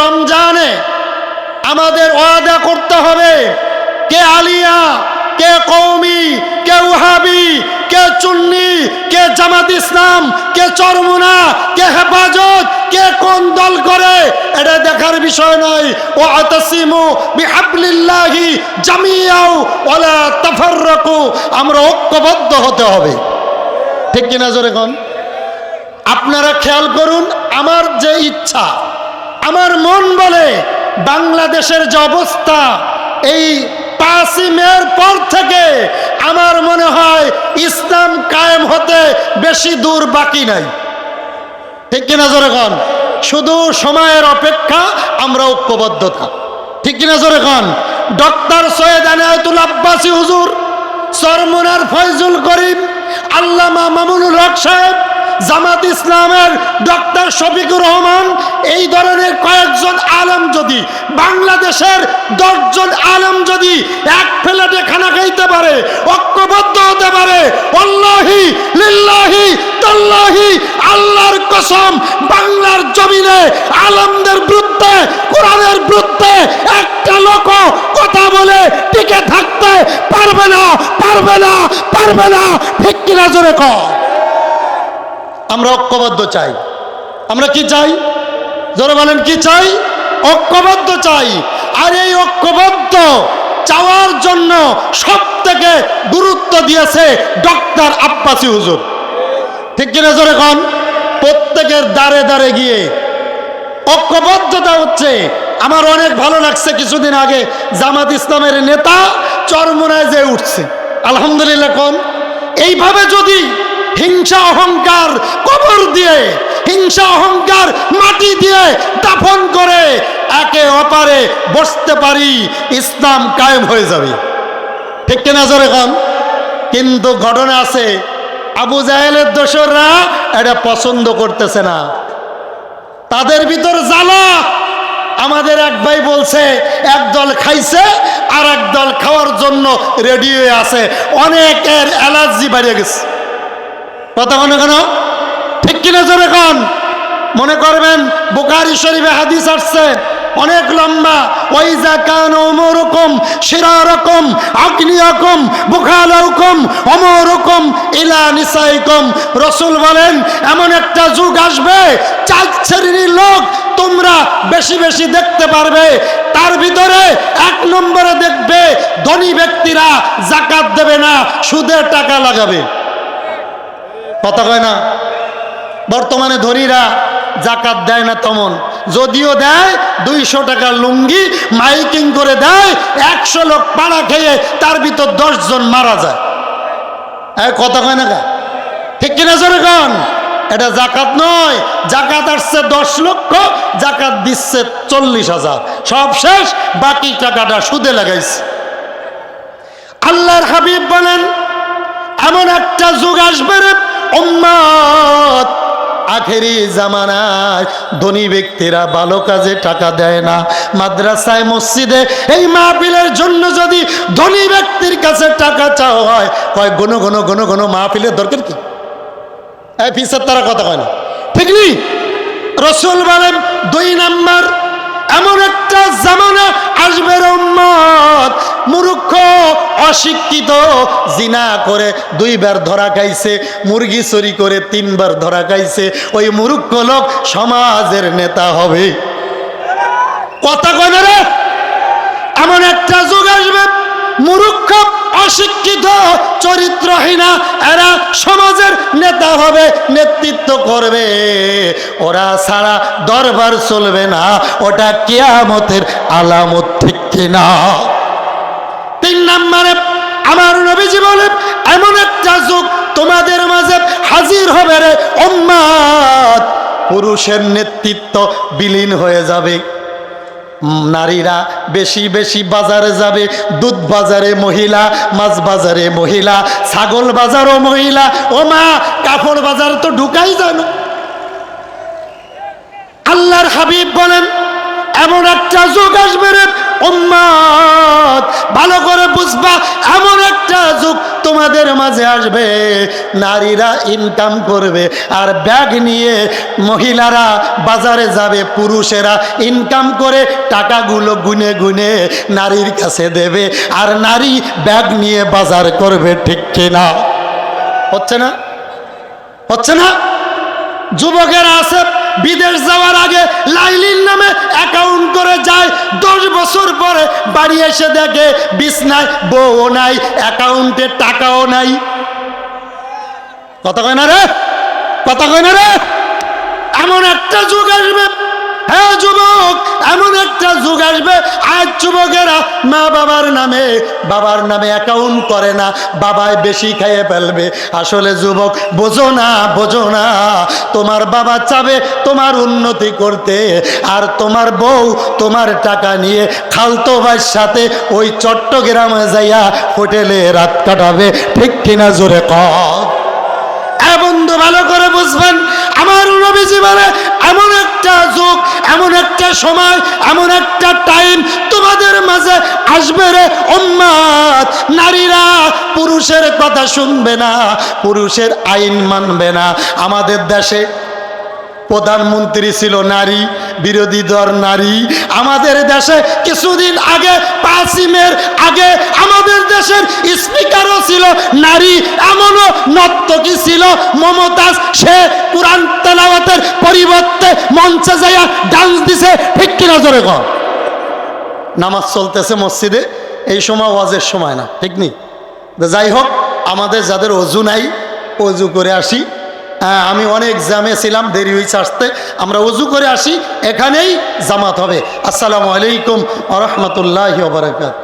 রমজানে আমাদের ওয়াদা করতে হবে, কে আলিয়া, কে কৌমি কে উহাবি কে চুন্নি, কে জামাত ইসলাম, কে চরমুনা, কে হেফাজত, কে কোন দল করে, এটা দেখার বিষয় নয়। ও আতাসিমু বিহাবলিল্লাহি জামিয়াও, ওয়ালা তাফাররাকু, আমরা ঐক্যবদ্ধ হতে হবে। ঠিক কিনা জোরে কোন? আপনারা খেয়াল করুন, আমার যে ইচ্ছা আমার মন বলে, বাংলাদেশের যে অবস্থা, এই পাঁচই মের পর থেকে আমার মনে হয় ইসলাম কায়েম হতে বেশি দূর বাকি নাই। ঠিক কিনা জোরে কন? শুধু সময়ের অপেক্ষা আমরা ঐক্যবদ্ধতা ঠিক কিনা জোরে কন? ডক্টর সৈয়দ আনায়তুল আব্বাসী হুজুর, সরমুনার ফয়জুল করিম, আল্লামা মামুনুল হক সাহেব জামাত ইসলামের ডক্টর শফিকুর রহমান, এই ধরনের কয়েকজন আলম যদি, বাংলাদেশের দশজন আলম যদি এক প্লেটে খানা খাইতে পারে, ঐক্যবদ্ধ হতে পারে, অল্লাহি লিল্লাহি তাল্লাহি, আল্লাহর কসম, বাংলার জমিনে আলমদের বিরুদ্ধে, কোরআনের বিরুদ্ধে একটা লোক কথা বলে টিকে থাকতে পারবে না পারবে না পারবে না, ঠিক কিনা কর। আমরা ঐক্যবদ্ধ চাই। আমরা কি চাই? জোরে বলেন, কি চাই? ঐক্যবদ্ধ চাই। আর এই ঐক্যবদ্ধ চাওয়ার জন্য সব থেকে গুরুত্ব দিয়েছে ডক্টর আব্বাসী হুজুর। ঠিক কিনা জোরে কন? প্রত্যেকের দ্বারে দাঁড়ে গিয়ে ঐক্যবদ্ধতা হচ্ছে। আমার অনেক ভালো লাগছে কিছুদিন আগে জামাত ইসলামের নেতা চরমোনায় যে উঠছে। আলহামদুলিল্লাহ কোন। এইভাবে যদি হিংসা অহংকার কবর দিয়ে, হিংসা অহংকার মাটি দিয়ে দাফন করে একে অপারে বসতে পারি, ইসলাম কায়েম হয়ে যাবে। ঠিক কিনা জোরে কন? কিন্তু ঘটনা আছে, আবু জাহেলের দোসররা এটা পছন্দ করতেছে না। তাদের ভিতর জ্বালা। আমাদের এক ভাই বলছে, এক দল খাইছে আর এক দল খাওয়ার জন্য রেডি হয়ে আছে। অনেকের অ্যালার্জি বাড়িয়ে গেছে। কথা মনে কেন? ঠিক কিনা জোরে কন? মনে করবেন বুকারি শরীফে হাদিস আসছে, অনেক লম্বা ওই যা কান অমরকম শিরারকম আগ্নিয়কম বুখালকম অমরকম ইলা নিসাইকম। রসুল বলেন, এমন একটা যুগ আসবে, চার শ্রেণির লোক তোমরা বেশি বেশি দেখতে পারবে। তার ভিতরে এক নম্বরে দেখবে, ধনী ব্যক্তিরা জাকাত দেবে না, সুদের টাকা লাগাবে। কথা কয় না? বর্তমানে ধনীরা জাকাত দেয় না তেমন। যদিও দেয়, দুইশো টাকার লুঙ্গি মাইকিং করে দেয়, একশো লোক পাড়া খেয়ে তার ভিতর দশজন মারা যায়। কথা কয় না গা ঠিক কিনা জোরে কন? এটা জাকাত নয়। জাকাত আসছে দশ লক্ষ, জাকাত দিচ্ছে চল্লিশ হাজার। সব শেষ, বাকি টাকাটা সুদে লাগাইছে। আল্লাহর হাবিব বলেন, এমন একটা যুগ আসবে রে আখেরি জামানায় ধনী ব্যক্তিরা ভালো কাজে টাকা দেয় না। মাদ্রাসায়, মসজিদে এই মাহফিলের জন্য যদি ধনী ব্যক্তির কাছে টাকা চাওয়া হয়, কয় গণ গণ গণ গণ মাহফিলের দরকার কি? ফিসের তারা কথা কয় না। ঠিক নি রসুল বলেন, দুই নাম্বার, এমন একটা জামানা আসবে উম্মত, মূর্খ অশিক্ষিত, জিনা করে দুইবার ধরা খাইছে, মুরগি চুরি করে তিনবার ধরা খাইছে, ওই মূর্খ লোক সমাজের নেতা হবে। কথা কয় রে? এমন একটা যুগ আসবে, মূর্খ, অশিক্ষিত, চরিত্রহীনা, এরা সমাজের নেতা হবে, নেতৃত্ব করবে। ওরা ছাড়া দরবার চলবে না, ওটা কেয়ামতের আলামত ঠিক কিনা? তিন নম্বরে আমার নবীজি বলে, এমন একটা যুগ তোমাদের মাঝে হাজির হবে রে উম্মাদ। পুরুষের নেতৃত্ব বিলীন হয়ে যাবে। নারীরা বেশি বেশি বাজারে যাবে। দুধ বাজারে মহিলা, মাছ বাজারে মহিলা, ছাগল বাজারও মহিলা। ও মা, কাপড় বাজার তো ঢুকাই যায় না। আল্লাহর হাবিব বলেন, এমন একটা যুগ আসবে রে উম্মত ভালো করে বুঝবা, এমন একটা যুগ তোমাদের মাঝে আসবে। নারীরা ইনকাম করবে আর ব্যাগ নিয়ে মহিলারা বাজারে যাবে, পুরুষেরা ইনকাম করে টাকাগুলো গুনে গুনে নারীর কাছে দেবে আর নারী ব্যাগ নিয়ে বাজার করবে, ঠিক কিনা? হচ্ছে না? হচ্ছে না? যুবকেরা আছে বিদেশ যাওয়ার আগে লাইলির নামে অ্যাকাউন্ট করে যায়। দশ বছর পরে বাড়ি এসে দেখে বিছনায় বউও নাই অ্যাকাউন্টে টাকাও নাই। কথা কয় না রে? কথা কয় না রে? এমন একটা যুগ আসবে। এমন একটা যুগ আসবে, আজ যুবকেরা মা বাবার নামে বাবার নামে অ্যাকাউন্ট করে না বাবায় বেশি খেয়ে ফেলবে। আসলে যুবক, বোঝো না বোঝো না, তোমার বাবা চাবে তোমার উন্নতি করতে, আর তোমার বউ তোমার টাকা নিয়ে খালতো ভাইয়ের সাথে ওই চট্টগ্রামে যাইয়া হোটেলে রাত কাটাবে, ঠিক কিনা জোরে কর। বন্ধু, ভালো করে বুঝবেন, আমার একটা যুগ এমন একটা সময় এমন একটা টাইম তোমাদের মাঝে আসবে রে উম্মাদ, নারীরা পুরুষের কথা শুনবে না, পুরুষের আইন মানবে না। আমাদের দেশে প্রধানমন্ত্রী ছিল নারী, বিরোধী দল নারী। আমাদের দেশে কিছুদিন আগে পাসিমের আগে আমাদের দেশের স্পিকারও ছিল নারী, এমনও নর্তকী ছিল। মমতাজ, সে কোরআন তেলাওয়াতের পরিবর্তে মঞ্চে যাইয়া ডান্স দিছে, ঠিক কিনা জোরে কর নামাজ চলতেছে মসজিদে, এই সময় ওয়াজের সময় না, ঠিক নেই যাই হোক, আমাদের যাদের অজু নাই, অজু করে আসি। হ্যাঁ আমি অনেক জামে ছিলাম, দেরি হয়েছে আসতে। আমরা উজু করে আসি, এখানেই জামাত হবে। আসসালামু আলাইকুম আ রহমতুল্লাহ বারাকাত